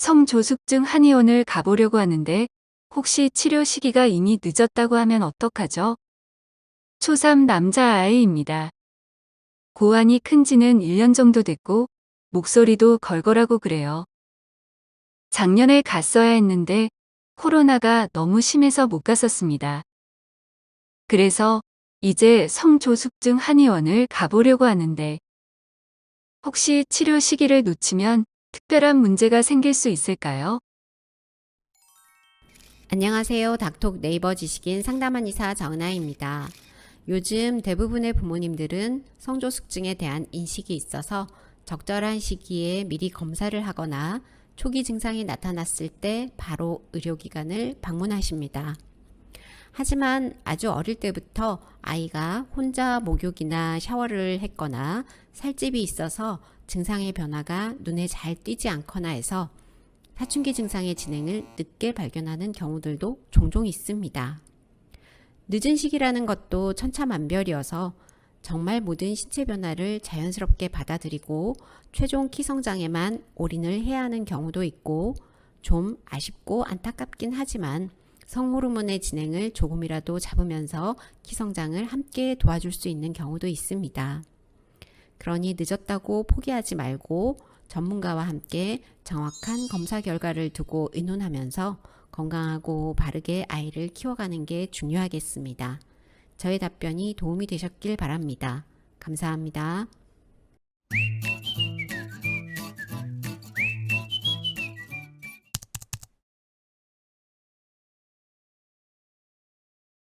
성조숙증 한의원을 가보려고 하는데 혹시 치료 시기가 이미 늦었다고 하면 어떡하죠? 초3 남자아이입니다. 고환이 큰 지는 1년 정도 됐고 목소리도 걸걸하고 그래요. 작년에 갔어야 했는데 코로나가 너무 심해서 못 갔었습니다. 그래서 이제 성조숙증 한의원을 가보려고 하는데 혹시 치료 시기를 놓치면 특별한 문제가 생길 수 있을까요? 안녕하세요. 닥톡 네이버 지식인 상담한 의사 정은아입니다. 요즘 대부분의 부모님들은 성조숙증에 대한 인식이 있어서 적절한 시기에 미리 검사를 하거나 초기 증상이 나타났을 때 바로 의료기관을 방문하십니다. 하지만 아주 어릴 때부터 아이가 혼자 목욕이나 샤워를 했거나 살집이 있어서 증상의 변화가 눈에 잘 띄지 않거나 해서 사춘기 증상의 진행을 늦게 발견하는 경우들도 종종 있습니다. 늦은 시기라는 것도 천차만별이어서 정말 모든 신체 변화를 자연스럽게 받아들이고 최종 키 성장에만 올인을 해야 하는 경우도 있고 좀 아쉽고 안타깝긴 하지만 성호르몬의 진행을 조금이라도 잡으면서 키 성장을 함께 도와줄 수 있는 경우도 있습니다. 그러니 늦었다고 포기하지 말고 전문가와 함께 정확한 검사 결과를 두고 의논하면서 건강하고 바르게 아이를 키워가는 게 중요하겠습니다. 저의 답변이 도움이 되셨길 바랍니다. 감사합니다.